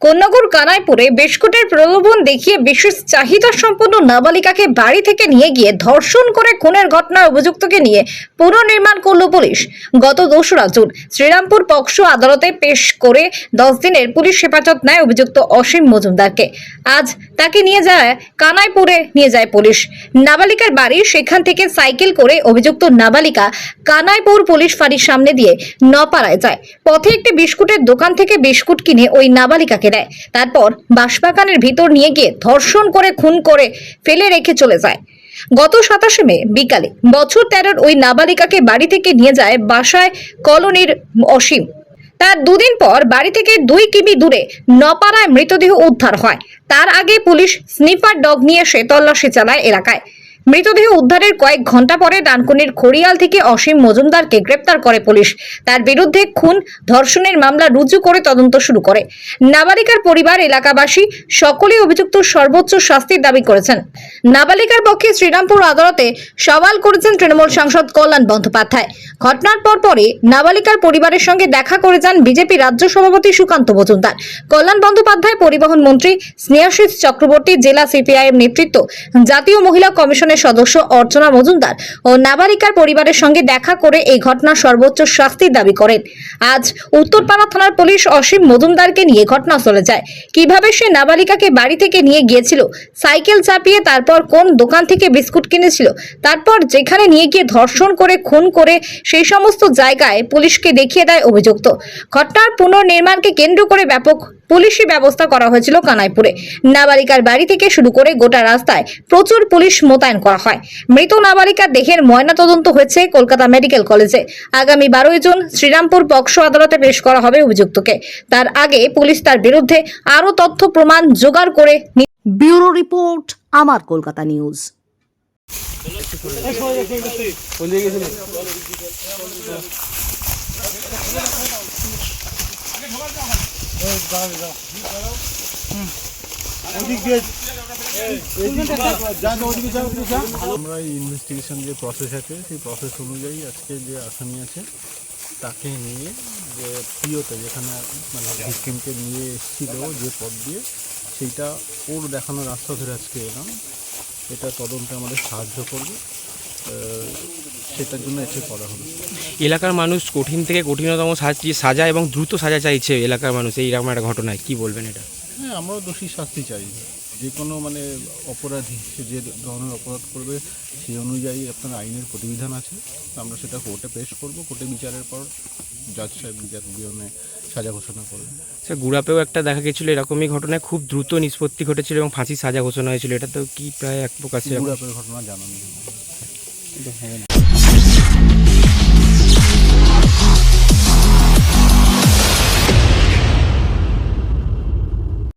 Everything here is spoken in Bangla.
কন্যাগর কানাইপুরে বিস্কুটের প্রলোভন দেখিয়ে বিশেষ চাহিদা সম্পন্ন নাবালিকাকে বাড়ি থেকে নিয়ে গিয়ে ধর্ষণ করে খুনের ঘটনায় অভিযুক্তকে নিয়ে পুনর্নির্মাণ করল পুলিশ। গত দোসরা জুন শ্রীরামপুর পক্সো আদালতে পেশ করে দশ দিনের পুলিশ হেফাজত নেয় অভিযুক্ত অসীম মজুমদারকে। আজ তাকে নিয়ে যায় কানাইপুরে নিয়ে যায় পুলিশ। নাবালিকার বাড়ি সেখান থেকে সাইকেল করে অভিযুক্ত নাবালিকা কানাইপুর পুলিশ ফাঁড়ির সামনে দিয়ে নপাড়ায় যায়। পথে একটি বিস্কুটের দোকান থেকে বিস্কুট কিনে ওই নাবালিকাকে দেয়। তারপর বাঁশবাগানের ভিতর নিয়ে গিয়ে ধর্ষণ করে, খুন করে ফেলে রেখে চলে যায়। গত সাতাশে মে বিকালে বছর তেরোর ওই নাবালিকাকে বাড়ি থেকে নিয়ে যায় বাসায় কলোনির অসীম। তার দুদিন পর বাড়ি থেকে দুই কিমি দূরে নপাড়ায় মৃতদেহ উদ্ধার হয়। তার আগে পুলিশ স্নিফার ডগ নিয়ে সে তল্লাশি চালায় এলাকায়। মৃতদেহ উদ্ধারের কয়েক ঘণ্টা পরে ডানকুনির খড়িয়াল থেকে অসীম মজুমদারকে গ্রেপ্তার করে পুলিশ। তার বিরুদ্ধে খুন, ধর্ষণের মামলা রুজু করে তদন্ত শুরু করে। নাবালিকার পরিবার, এলাকাবাসী সকলে অভিযুক্ত সর্বোচ্চ শাস্তির দাবি করেছেন। নাবালিকার পক্ষে শ্রীরামপুর আদালতে সওয়াল করেছেন তৃণমূল সাংসদ কল্যাণ বন্দ্যোপাধ্যায়। ঘটনার পর পরে নাবালিকার পরিবারের সঙ্গে দেখা করে যান বিজেপি রাজ্য সভাপতি সুকান্ত মজুমদার। কল্যাণ বন্দ্যোপাধ্যায় পরিবহন মন্ত্রী স্নেহাশিস চক্রবর্তী জেলা সিপিআইএম নেতৃত্ব, জাতীয় মহিলা কমিশনের সদস্য অর্চনা মজুমদার ও নাবালিকার পরিবারের সঙ্গে দেখা করে এই ঘটনার সর্বোচ্চ শাস্তির দাবি করেন। আজ উত্তরপাড়া থানার পুলিশ অসীম মজুমদারকে নিয়ে ঘটনাস্থলে যায়। কীভাবে সে নাবালিকাকে বাড়ি থেকে নিয়ে গিয়েছিল, সাইকেল চাপিয়ে তারপর কোন দোকান থেকে বিস্কুট কিনেছিল, তারপর যেখানে নিয়ে গিয়ে ধর্ষণ করে, খুন করে সেই সমস্ত জায়গায় পুলিশকে দেখিয়ে দেয় অভিযুক্ত। ঘটনার পুনর্নির্মাণকে কেন্দ্র করে ব্যাপক পুলিশি ব্যবস্থা করা হয়েছিল কানাইপুরে। নাবালিকার বাড়ি থেকে শুরু করে গোটা রাস্তায় প্রচুর পুলিশ মোতায়েন করা হয়। মৃত নাবালিকার দেহের ময়নাতদন্ত হয়েছে কলকাতা মেডিকেল কলেজে। আগামী বারোই জুন শ্রীরামপুর পক্সো আদালতে পেশ করা হবে অভিযুক্তকে। তার আগে পুলিশ তার বিরুদ্ধে আরও তথ্য প্রমাণ জোগাড় করে ব্যুরো রিপোর্ট আমার কলকাতা নিউজ। আমরা ইনভেস্টিগেশন যে প্রসেস আছে, সেই প্রসেস অনুযায়ী আজকে যে আসামি আছে, তাকে নিয়ে যে প্রিয়তে যেখানে মানে ভিকটিমকে নিয়ে এসেছিল যে পথ দিয়ে, সেইটা ওর দেখানো রাস্তা ধরে আজকে এলাম। এটা তদন্তে আমাদের সাহায্য করবে। সেটার জন্য এসে করা হলো এলাকার মানুষ কঠিন থেকে কঠিনতম সাজ- সাজা এবং দ্রুত সাজা চাইছে এলাকার মানুষ। এইরকম একটা ঘটনায় কি বলবেন এটা? হ্যাঁ আমরাও দোষী শাস্তি চাই। যে কোনো মানে অপরাধী সে যে ধরনের অপরাধ করবে সেই অনুযায়ী আপনার আইনের প্রতিবিধান আছে। আমরা সেটা কোর্টে পেশ করব। কোর্টে বিচারের পর জাজ সাহেব বিচার বিবরণে সাজা ঘোষণা করবেন। স্যার গুড়াপেও একটা দেখা গেছিল এরকমই ঘটনায় খুব দ্রুত নিষ্পত্তি ঘটেছিল এবং ফাঁসি সাজা ঘোষণা হয়েছিল। এটা তো কি প্রায় এক প্রকার গুড়াপের ঘটনা জানানো।